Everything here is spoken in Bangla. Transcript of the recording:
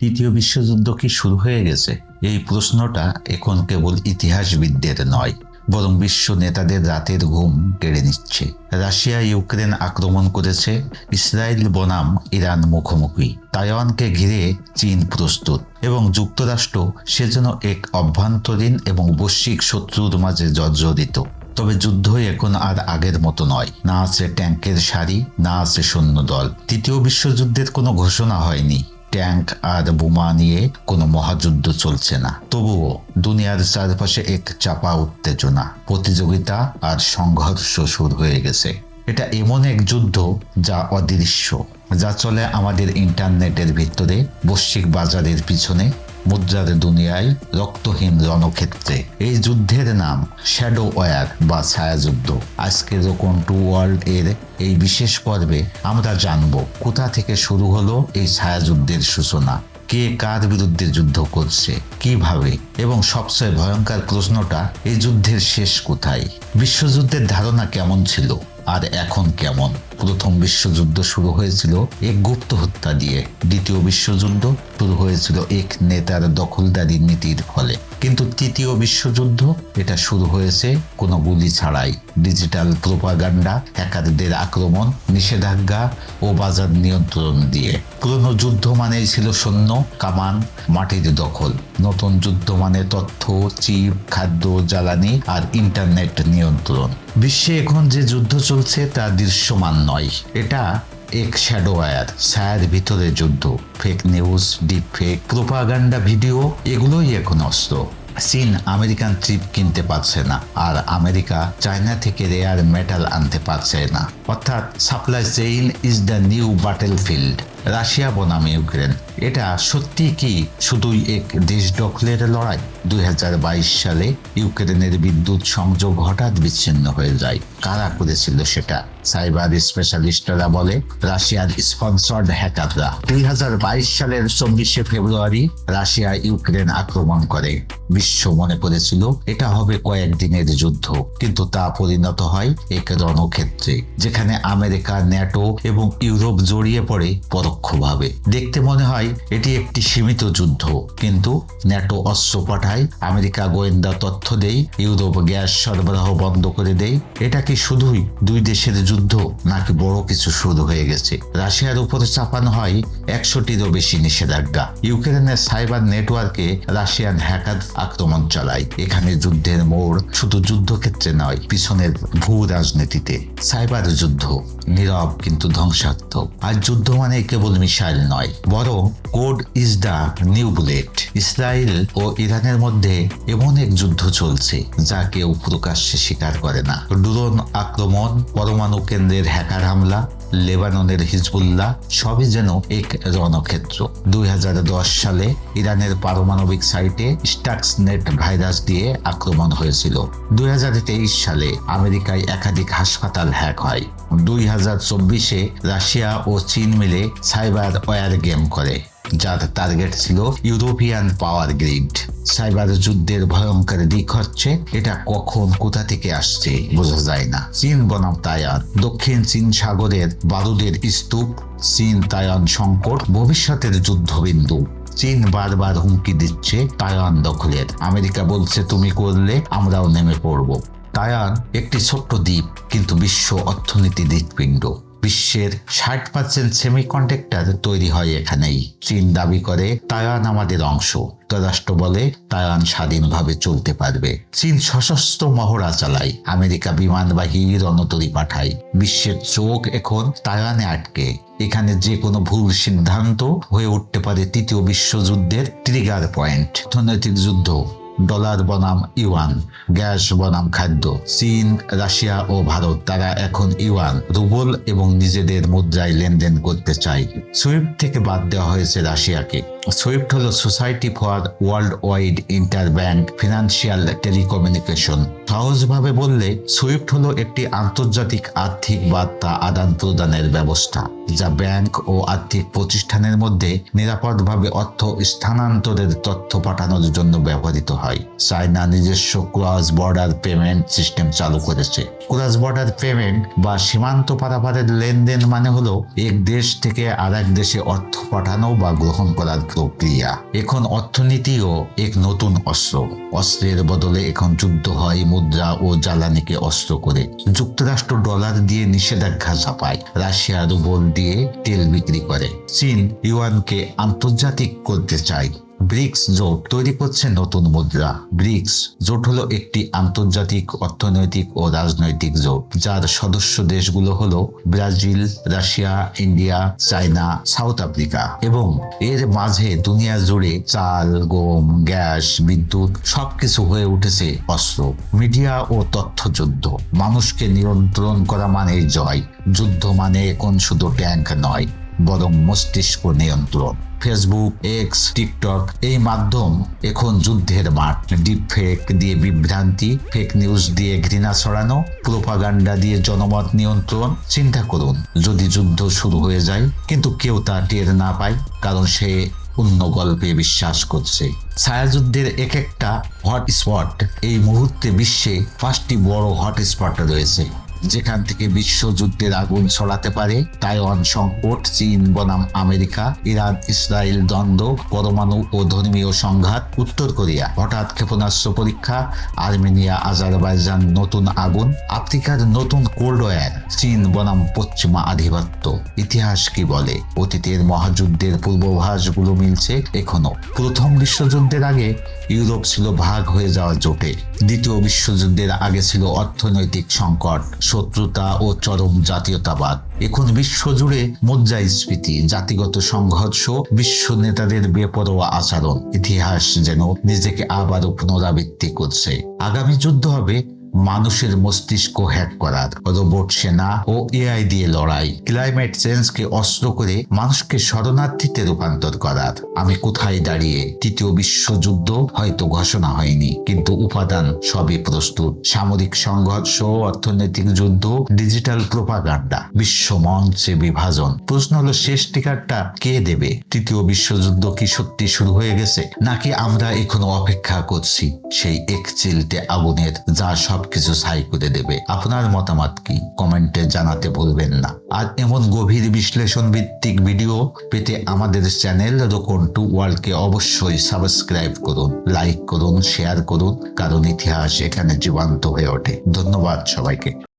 তৃতীয় বিশ্বযুদ্ধ কি শুরু হয়ে গেছে? এই প্রশ্নটা এখন কেবল ইতিহাসবিদদের নয়, বরং বিশ্ব নেতাদের রাতের ঘুম কেড়ে নিচ্ছে। রাশিয়া ইউক্রেন আক্রমণ করেছে, ইসরায়েল বনাম ইরান মুখোমুখি, তাইওয়ানকে ঘিরে চীন প্রস্তুত, এবং যুক্তরাষ্ট্র সেজন্য এক অভ্যন্তরীণ এবং বৈশ্বিক শত্রুর মাঝে জর্জরিত। তবে যুদ্ধ এখন আর আগের মতো নয়। না আছে ট্যাঙ্কের সারি, না আছে সৈন্যদল। তৃতীয় বিশ্বযুদ্ধের কোনো ঘোষণা হয়নি। ট্যাঙ্ক আর বোমা নিয়ে কোনো মহাযুদ্ধ চলছে না। তবুও দুনিয়ার চারপাশে এক চাপা উত্তেজনা, প্রতিযোগিতা আর সংঘর্ষ শুরু হয়ে গেছে। এটা এমন এক যুদ্ধ যা অদৃশ্য, যা চলে আমাদের ইন্টারনেটের ভিতরে, বৈশ্বিক বাজারের পিছনে মুদ্রার দুনিয়ায় রক্তহীন রণক্ষেত্রে এই যুদ্ধের নাম শ্যাডো ওয়ার বা ছায়াযুদ্ধ। আজকের রোকন টু ওয়ার্ল্ড এর এই বিশেষ পর্বে আমরা জানব কোথা থেকে শুরু হলো এই ছায়াযুদ্ধের সূচনা, কে কার বিরুদ্ধে যুদ্ধ করছে, কীভাবে, এবং সবচেয়ে ভয়ঙ্কর প্রশ্নটা, এই যুদ্ধের শেষ কোথায়? বিশ্বযুদ্ধের ধারণা কেমন ছিল? আর এখন কেমন? প্রথম বিশ্বযুদ্ধ শুরু হয়েছিল এক গুপ্ত হত্যা দিয়ে। দ্বিতীয় বিশ্বযুদ্ধ শুরু হয়েছিল এক নেতার দখলদারি নীতির ফলে। কিন্তু তৃতীয় বিশ্বযুদ্ধ, এটা শুরু হয়েছে কোনো গুলি ছাড়াই। ডিজিটাল প্রোপাগান্ডা, হ্যাকারদের আক্রমণ, নিষেধাজ্ঞা ও বাজার নিয়ন্ত্রণ দিয়ে। পুরনো যুদ্ধ মানেই ছিল সৈন্য, কামান, মাটির দখল। নতুন যুদ্ধ মানে তথ্য, চিপ, খাদ্য, জ্বালানি আর ইন্টারনেট নিয়ন্ত্রণ। বিশ্বে এখন যে যুদ্ধ চলছে, তা দৃশ্যমান নয়। এটা এক শ্যাডো আয়ার ছায়ার ভিতরে যুদ্ধ fake news deep fake propaganda video এগুলোই এখন অস্ত্র চীন আমেরিকান ট্রিপ কিনতে পারছে না, আর আমেরিকা চায়না থেকে রেয়ার মেটাল আনতে পারছে না। অর্থাৎ supply chain is the new battlefield Russia বনাম ইউক্রেন। এটা সত্যি কি শুধুই এক দেশ দখলের লড়াই? দুই সালে ইউক্রেনের বিদ্যুৎ সংযোগ হঠাৎ বিচ্ছিন্ন হয়ে যায়। কারা করেছিল সেটা? সাইবার স্পেশালিস্টরা বলে, রাশিয়ার স্পন্সর্ড হ্যাকাররা। দুই সালের চব্বিশে ফেব্রুয়ারি রাশিয়া ইউক্রেন আক্রমণ করে। বিশ্ব মনে করেছিল, এটা হবে কয়েকদিনের যুদ্ধ, কিন্তু তা পরিণত হয় এক রণক্ষেত্রে, যেখানে আমেরিকা, ন্যাটো এবং ইউরোপ জড়িয়ে পড়ে পরোক্ষভাবে দেখতে মনে হয় এটি একটি সীমিত যুদ্ধ, কিন্তু ন্যাটো অস্ত্র পাঠায়, আমেরিকা গোয়েন্দা তথ্য দেয়, ইউরোপ গ্যাস সরবরাহ বন্ধ করে দেয়। এটা কি শুধুই দুই দেশের যুদ্ধ, নাকি বড় কিছু শুরু হয়ে গেছে? রাশিয়ার উপরে চাপানো হয় একশোটিরও বেশি নিষেধাজ্ঞা। ইউক্রেনের সাইবার নেটওয়ার্কে রাশিয়ান হ্যাকার আক্রমণ চালায়। এখানে যুদ্ধের মোড় শুধু যুদ্ধক্ষেত্রে নয়, পিছনের ভূ রাজনীতিতে সাইবার যুদ্ধ, নীরব কিন্তু ধ্বংসাত্মক। আর যুদ্ধ মানে কেবল মিসাইল নয়, বরং code is the new bullet. Israel ও ইরানের মধ্যে এমন এক যুদ্ধ চলছে যা কেউ প্রকাশ্যে স্বীকার করে না। ড্রোন আক্রমণ, পরমাণু কেন্দ্রের হ্যাকার হামলা লেবাননের হিজবুল্লাহ সবই যেন এক রণক্ষেত্র। দুই হাজার দশ সালে ইরানের পারমাণবিক সাইটে স্টাক্সনেট ভাইরাস দিয়ে আক্রমণ হয়েছিল। দুই হাজার তেইশ সালে আমেরিকায় একাধিক হাসপাতাল হ্যাক হয়। দুই রাশিয়া ও চীন মিলে সাইবার ওয়ার গেম করে। যার টার্গেট ছিল ইউরোপিয়ান পাওয়ার গ্রিড সাইবার যুদ্ধের ভয়ঙ্কর দিক হচ্ছে, এটা কখন কোথা থেকে আসছে বোঝা যায় না। চীন বনাম তায়ান দক্ষিণ চীন সাগরের বারুদের স্তূপ, চীন তায়ান সংকট, ভবিষ্যতের যুদ্ধবিন্দু। চীন বারবার হুমকি দিচ্ছে তায়ান দখলের। আমেরিকা বলছে, তুমি করলে আমরাও নেমে পড়ব। তায়ান একটি ছোট্ট দ্বীপ, কিন্তু বিশ্ব অর্থনীতি হৃৎপিণ্ড। বিশ্বের ষাট পার্সেন্ট সেমিকন্ডাক্টর তৈরি হয় এখানেই। চীন দাবি করে তায়ান আমাদের অংশ। যুক্তরাষ্ট্র বলে তায়ান স্বাধীনভাবে চলতে পারবে। চীন সশস্ত্র মহড়া চালায়, আমেরিকা বিমানবাহী রণতরী পাঠায়। বিশ্বের চোখ এখন তায়ানে আটকে। এখানে যে কোনো ভুল সিদ্ধান্ত হয়ে উঠতে পারে তৃতীয় বিশ্বযুদ্ধের ট্রিগার পয়েন্ট অর্থনৈতিক যুদ্ধ। ডলার বনাম ইউয়ান, গ্যাস বনাম খাদ্য। চীন, রাশিয়া ও ভারত, তারা এখন ইউয়ান, রুবল এবং নিজেদের মুদ্রায় লেনদেন করতে চায়। সুইফট থেকে বাদ দেওয়া হয়েছে রাশিয়াকে। সুইফট হল society for worldwide interbank financial telecommunication সহজভাবে বললে, সুইফট হল একটি আন্তর্জাতিক আর্থিক বার্তা আদান প্রদানের ব্যবস্থা, যা ব্যাংক ও আর্থিক প্রতিষ্ঠানের মধ্যে নিরাপদভাবে অর্থ স্থানান্তরের তথ্য পাঠানোর জন্য ব্যবহৃত হয়। হয়। চায়না নিজস্ব ক্রস বর্ডার পেমেন্ট সিস্টেম চালু করেছে। ক্রস বর্ডার পেমেন্ট বা সীমান্ত পারাপারের লেনদেন মানে হলো এক দেশ থেকে আর এক দেশে অর্থ পাঠানো বা গ্রহণ করার প্রক্রিয়া। এখন অর্থনীতিও এক নতুন অস্ত্র। অস্ত্রের বদলে এখন যুদ্ধ হয় মুদ্রা ও জ্বালানিকে অস্ত্র করে। যুক্তরাষ্ট্র ডলার দিয়ে নিষেধাজ্ঞা চাপায় রাশিয়া রুবল দিয়ে তেল বিক্রি করে। চীন ইউয়ানকে আন্তর্জাতিক করতে চায়। ব্রিক্স জোট তৈরি করছে নতুন মুদ্রা। ব্রিক্স জোট হলো একটি আন্তর্জাতিক অর্থনৈতিক ও রাজনৈতিক জোট, যার সদস্য দেশগুলো হলো Brazil, Russia, India, China, South Africa. এবং এর মাঝে দুনিয়া জুড়ে চাল, গম, গ্যাস, বিদ্যুৎ সবকিছু হয়ে উঠেছে অস্ত্র, মিডিয়া ও তথ্য যুদ্ধ মানুষকে নিয়ন্ত্রণ করা মানে জয়, যুদ্ধ মানে এখন শুধু ট্যাঙ্ক নয়, বরং মস্তিষ্ক নিয়ন্ত্রণ। ফেসবুক এক্স টিকটক এই মাধ্যম এখন যুদ্ধের মাঠ। ডিপ ফেক দিয়ে বিভ্রান্তি ফেক নিউজ দিয়ে ঘৃণা ছড়ানো প্রোপাগান্ডা দিয়ে জনমত নিয়ন্ত্রণ, চিন্তা করুন, যদি যুদ্ধ শুরু হয়ে যায়, কিন্তু কেউ তা টের না পায়, কারণ সে অন্য গল্পে বিশ্বাস করছে। ছায়াযুদ্ধের এক একটা হটস্পট এই মুহূর্তে বিশ্বে পাঁচটি বড় হটস্পট রয়েছে। যেখান থেকে বিশ্বযুদ্ধের আগুন ছড়াতে পারে, তাইওয়ান সংকট, চীন বনাম আমেরিকা, ইরান, ইসরায়েল দ্বন্দ্ব, পরমাণু ও ধর্মীয় সংঘাত, উত্তর কোরিয়া। হঠাৎ ক্ষেপণাস্ত্র পরীক্ষা, আর্মেনিয়া, আজারবাইজান নতুন আগুন, আফ্রিকার নতুন কোল্ড ওয়ার, চীন বনাম পশ্চিমা আধিপত্য। ইতিহাস কি বলে? অতীতের মহাযুদ্ধের পূর্বাভাসগুলো মিলছে এখনও। প্রথম বিশ্বযুদ্ধের আগে ইউরোপ ছিল ভাগ হয়ে যাওয়া জোটে। দ্বিতীয় বিশ্বযুদ্ধের আগে ছিল অর্থনৈতিক সংকট। শত্রুতা ও চরম জাতীয়তাবাদ। এখন বিশ্বজুড়ে মুদ্রাস্ফীতি জাতিগত সংঘর্ষ, বিশ্ব নেতাদের বেপরোয়া আচরণ, ইতিহাস যেন নিজেকে আবারও পুনরাবৃত্তি করছে। আগামী যুদ্ধ হবে মানুষের মস্তিষ্ক হ্যাক করার রোবট সেনা ও এআই দিয়ে লড়াই ক্লাইমেট চেঞ্জকে অস্ত্র করে মানুষকে শরণার্থীতে রূপান্তর করার আমি কোথায় দাঁড়িয়ে তৃতীয় বিশ্বযুদ্ধ হয়তো ঘোষণা হয়নি, কিন্তু উপাদান সবই প্রস্তুত। সামরিক সংঘর্ষ, অর্থনৈতিক যুদ্ধ ডিজিটাল প্রোপাগান্ডা বিশ্ব মঞ্চে বিভাজন। প্রশ্ন হলো, শেষ টিকারটা কে দেবে? তৃতীয় বিশ্বযুদ্ধ কি সত্যি শুরু হয়ে গেছে? নাকি আমরা এখনও অপেক্ষা করছি সেই এক চিলতে আগুনের, যা সবকিছু সাই করে দেবে। আপনার মতামত কি? কমেন্টে জানাতে ভুলবেন না। আর এমন গভীর বিশ্লেষণ ভিত্তিক ভিডিও পেতে আমাদের চ্যানেল রোকন টু ওয়ার্ল্ডকে অবশ্যই সাবস্ক্রাইব করুন, লাইক করুন, শেয়ার করুন, কারণ ইতিহাস এখানে জীবান্ত হয়ে ওঠে। ধন্যবাদ সবাইকে।